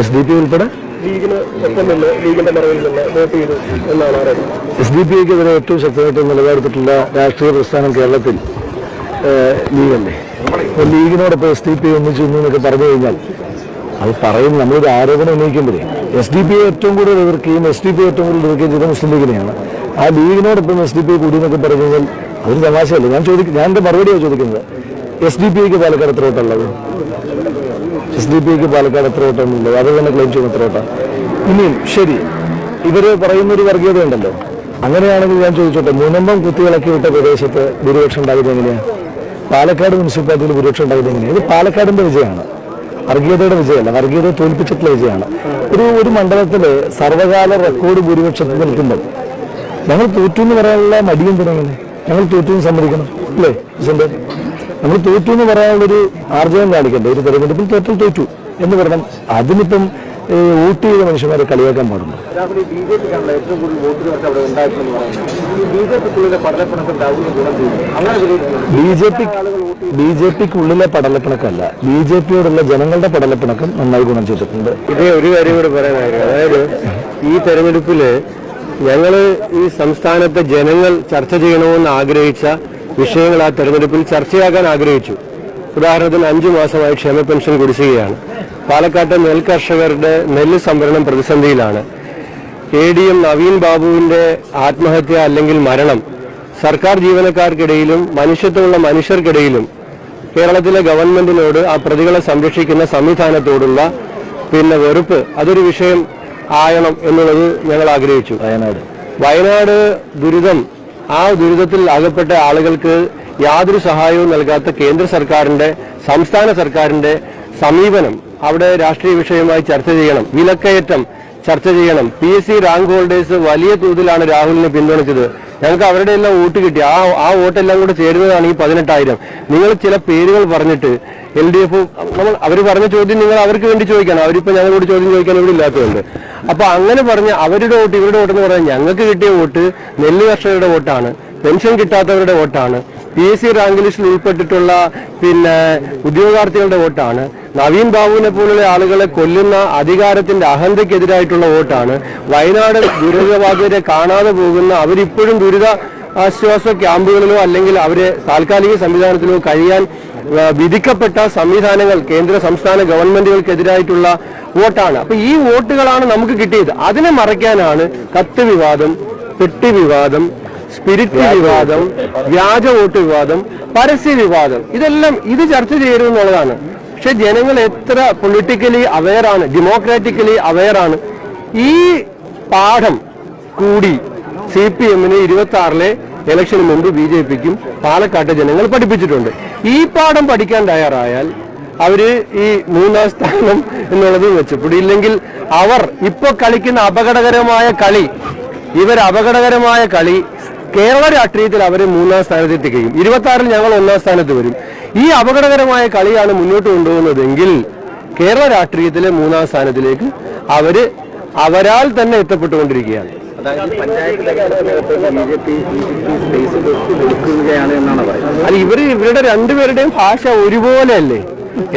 S D P ഉൾപ്പെടെ? ലീഗിന്റെ മറവിൽ നിന്ന് വോട്ട് ചെയ്തു എന്നാണ് എസ് ഡി പി ഏറ്റവും ശക്തമായിട്ട് നിലപാടെടുത്തിട്ടുള്ള രാഷ്ട്രീയ പ്രസ്ഥാനം കേരളത്തിൽ ലീഗല്ലേ? അപ്പോൾ ലീഗിനോടൊപ്പം എസ് ഡി പി ഒന്നിച്ചു എന്നൊക്കെ പറഞ്ഞു കഴിഞ്ഞാൽ അത് പറയും നമ്മളൊരു ആരോപണം ഉന്നയിക്കുമ്പോഴേ. എസ് ഡി പി ഏറ്റവും കൂടുതൽ എതിർക്കുകയും എസ് ഡി പി ഏറ്റവും കൂടുതൽ എതിർക്കുകയും ചെയ്ത മുസ്ലിം ലീഗിനെയാണ് ആ ലീഗിനോടൊപ്പം എസ് ഡി പി കൂടി എന്നൊക്കെ പറഞ്ഞു കഴിഞ്ഞാൽ അതൊരു തമാശയല്ല? ഞാൻ ചോദിക്കും ഞാൻ എന്റെ മറുപടിയാണ് ചോദിക്കുന്നത്. എസ് ഡി പി ഐക്ക് പാലക്കാട് എത്ര വോട്ടുള്ളത് എസ് ഡി പി ഐക്ക് പാലക്കാട് എത്ര വോട്ടാണുള്ളത് അത് തന്നെ ക്ലെയിം ചെയ്യുന്ന എത്ര വോട്ടാണ് ഇനിയും ശരി. ഇവർ പറയുന്ന ഒരു വർഗീയത ഉണ്ടല്ലോ അങ്ങനെയാണെങ്കിൽ ഞാൻ ചോദിച്ചോട്ടെ മുനമ്പം കുത്തിയിളക്കി വിട്ട പ്രദേശത്ത് ഭൂരിപക്ഷം ഉണ്ടാകുന്നത് എങ്ങനെയാണ് പാലക്കാട് മുനിസിപ്പാലിറ്റിയിൽ ഭൂരിപക്ഷം ഉണ്ടാകുന്നത് എങ്ങനെയാണ് ഇത് പാലക്കാടിന്റെ വിജയമാണ്. വർഗീയതയുടെ വിജയമല്ല വർഗീയതയെ തോൽപ്പിച്ചിട്ടുള്ള വിജയമാണ്. ഒരു ഒരു മണ്ഡലത്തിൽ സർവകാല റെക്കോർഡ് ഭൂരിപക്ഷത്തിൽ നിൽക്കുമ്പോൾ ഞങ്ങൾ തോറ്റു എന്ന് പറയാനുള്ള മടിയും തുടങ്ങുന്നത് ഞങ്ങൾ തോറ്റു സമ്മതിക്കണം അല്ലേ ജിസന്റെ നമ്മൾ തോറ്റു എന്ന് പറയാനുള്ളൊരു ആർജവം കാണിക്കണ്ടേ? ഒരു തെരഞ്ഞെടുപ്പിൽ തോറ്റൽ തോറ്റു എന്ന് പറയണം അതിനിപ്പം വോട്ട് ചെയ്ത മനുഷ്യന്മാരെ കളിയാക്കാൻ പാടുന്നു J B J P B J പിക്കുള്ളിലെ പടലപ്പിണക്കല്ല ബി ജെ പിയോടുള്ള ജനങ്ങളുടെ പടലപ്പിണക്കം നന്നായി ഗുണം ചെയ്തിട്ടുണ്ട്. ഇതേ ഒരു കാര്യം കൂടെ പറയാനായിരുന്നു അതായത് ഈ തെരഞ്ഞെടുപ്പിൽ ഞങ്ങൾ ഈ സംസ്ഥാനത്തെ ജനങ്ങൾ ചർച്ച ചെയ്യണമെന്ന് ആഗ്രഹിച്ച വിഷയങ്ങൾ ആ തെരഞ്ഞെടുപ്പിൽ ചർച്ചയാക്കാൻ ആഗ്രഹിച്ചു. ഉദാഹരണത്തിന് അഞ്ചു മാസമായി ക്ഷേമ പെൻഷൻ കുടിശ്ശികയാണ്. പാലക്കാട്ടെ നെൽ കർഷകരുടെ നെല്ല് സംഭരണം പ്രതിസന്ധിയിലാണ്. എ ഡി എം നവീൻ ബാബുവിന്റെ ആത്മഹത്യ അല്ലെങ്കിൽ മരണം സർക്കാർ ജീവനക്കാർക്കിടയിലും മനുഷ്യത്വമുള്ള മനുഷ്യർക്കിടയിലും കേരളത്തിലെ ഗവൺമെന്റിനോട് ആ പ്രതികളെ സംരക്ഷിക്കുന്ന സംവിധാനത്തോടുള്ള പിന്നെ വെറുപ്പ് അതൊരു വിഷയം ആയണം എന്നുള്ളത് ഞങ്ങൾ ആഗ്രഹിച്ചു. വയനാട്. വയനാട് ദുരിതം ആ ദുരിതത്തിൽ അകപ്പെട്ട ആളുകൾക്ക് യാതൊരു സഹായവും നൽകാത്ത കേന്ദ്ര സർക്കാരിന്റെ സംസ്ഥാന സർക്കാരിന്റെ സമീപനം അവിടെ രാഷ്ട്രീയ വിഷയമായി ചർച്ച ചെയ്യണം. വിലക്കയറ്റം ചർച്ച ചെയ്യണം. P S C rank holders വലിയ തോതിലാണ് രാഹുലിനെ പിന്തുണച്ചത്. ഞങ്ങൾക്ക് അവരുടെ എല്ലാം വോട്ട് കിട്ടി. ആ ആ വോട്ടെല്ലാം കൂടെ ചേരുന്നതാണ് ഈ പതിനെട്ടായിരം. നിങ്ങൾ ചില പേരുകൾ പറഞ്ഞിട്ട് എൽ ഡി എഫ് നമ്മൾ അവർ പറഞ്ഞ ചോദ്യം നിങ്ങൾ അവർക്ക് വേണ്ടി ചോദിക്കണം. അവരിപ്പോൾ ഞങ്ങളോട് ചോദ്യം ചോദിക്കാൻ ഇവിടെ ഇല്ലാത്തതുകൊണ്ട്. അപ്പൊ അങ്ങനെ പറഞ്ഞ് അവരുടെ വോട്ട് ഇവരുടെ വോട്ടെന്ന് പറഞ്ഞാൽ ഞങ്ങൾക്ക് കിട്ടിയ വോട്ട് നെല്ല് കർഷകരുടെ വോട്ടാണ് പെൻഷൻ കിട്ടാത്തവരുടെ വോട്ടാണ്. പി എസ് സി റാങ്ക് ലിസ്റ്റിൽ ഉൾപ്പെട്ടിട്ടുള്ള പിന്നെ ഉദ്യോഗാർത്ഥികളുടെ വോട്ടാണ്. നവീൻ ബാബുവിനെ പോലുള്ള ആളുകളെ കൊല്ലുന്ന അധികാരത്തിന്റെ അഹന്തയ്ക്കെതിരായിട്ടുള്ള വോട്ടാണ്. വയനാട് ദുരിതബാധിതരെ കാണാതെ പോകുന്ന അവരിപ്പോഴും ദുരിത ആശ്വാസ ക്യാമ്പുകളിലോ അല്ലെങ്കിൽ അവരെ താൽക്കാലിക സംവിധാനത്തിലോ കഴിയാൻ വിധിക്കപ്പെട്ട സംവിധാനങ്ങൾ കേന്ദ്ര സംസ്ഥാന ഗവൺമെന്റുകൾക്കെതിരായിട്ടുള്ള വോട്ടാണ്. അപ്പൊ ഈ വോട്ടുകളാണ് നമുക്ക് കിട്ടിയത്. അതിനെ മറയ്ക്കാനാണ് കത്ത് വിവാദം പെട്ടി വിവാദം സ്പിരിറ്റ് വിവാദം വ്യാജ വോട്ട് വിവാദം പരസ്യ വിവാദം. ഇതെല്ലാം ഇത് ചർച്ച ചെയ്യരുതെന്നുള്ളതാണ് പക്ഷെ ജനങ്ങൾ എത്ര പൊളിറ്റിക്കലി അവെയറാണ് ഡെമോക്രാറ്റിക്കലി അവെയറാണ് ഈ പാഠം കൂടി സി പി എമ്മിന് ഇരുപത്തി ആറിലെ ഇലക്ഷന് മുമ്പ് ബി ജെ പിക്കും പാലക്കാട്ടെ ജനങ്ങൾ പഠിപ്പിച്ചിട്ടുണ്ട്. ഈ പാഠം പഠിക്കാൻ തയ്യാറായാൽ അവർ ഈ മൂന്നാം സ്ഥാനം എന്നുള്ളത് മെച്ചപ്പെടില്ലെങ്കിൽ അവർ ഇപ്പൊ കളിക്കുന്ന അപകടകരമായ കളി ഇവർ അപകടകരമായ കളി കേരള രാഷ്ട്രീയത്തിൽ അവരെ മൂന്നാം സ്ഥാനത്തെത്തിക്കുകയും ഇരുപത്തി ആറിൽ ഞങ്ങൾ ഒന്നാം സ്ഥാനത്ത് വരും. ഈ അപകടകരമായ കളിയാണ് മുന്നോട്ട് കൊണ്ടുപോകുന്നതെങ്കിൽ കേരള രാഷ്ട്രീയത്തിലെ മൂന്നാം സ്ഥാനത്തിലേക്ക് അവർ അവരാൽ തന്നെ എത്തപ്പെട്ടുകൊണ്ടിരിക്കുകയാണ്. അല്ല ഇവർ ഇവരുടെ രണ്ടുപേരുടെയും ഭാഷ ഒരുപോലെ അല്ലേ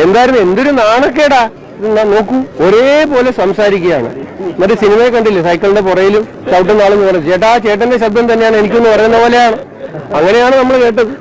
എന്തായാലും എന്തൊരു നാണക്കേടാ? നോക്കൂ ഒരേപോലെ സംസാരിക്കുകയാണ്. മറ്റേ സിനിമയെ കണ്ടില്ലേ? സൈക്കിളിന്റെ പുറയിലും ചവിട്ടുന്ന ആളെന്ന് പറഞ്ഞു. ചേട്ടാ ചേട്ടന്റെ ശബ്ദം തന്നെയാണ് എനിക്കൊന്ന് പറയുന്ന പോലെയാണ്. അങ്ങനെയാണ് നമ്മൾ കേട്ടത്.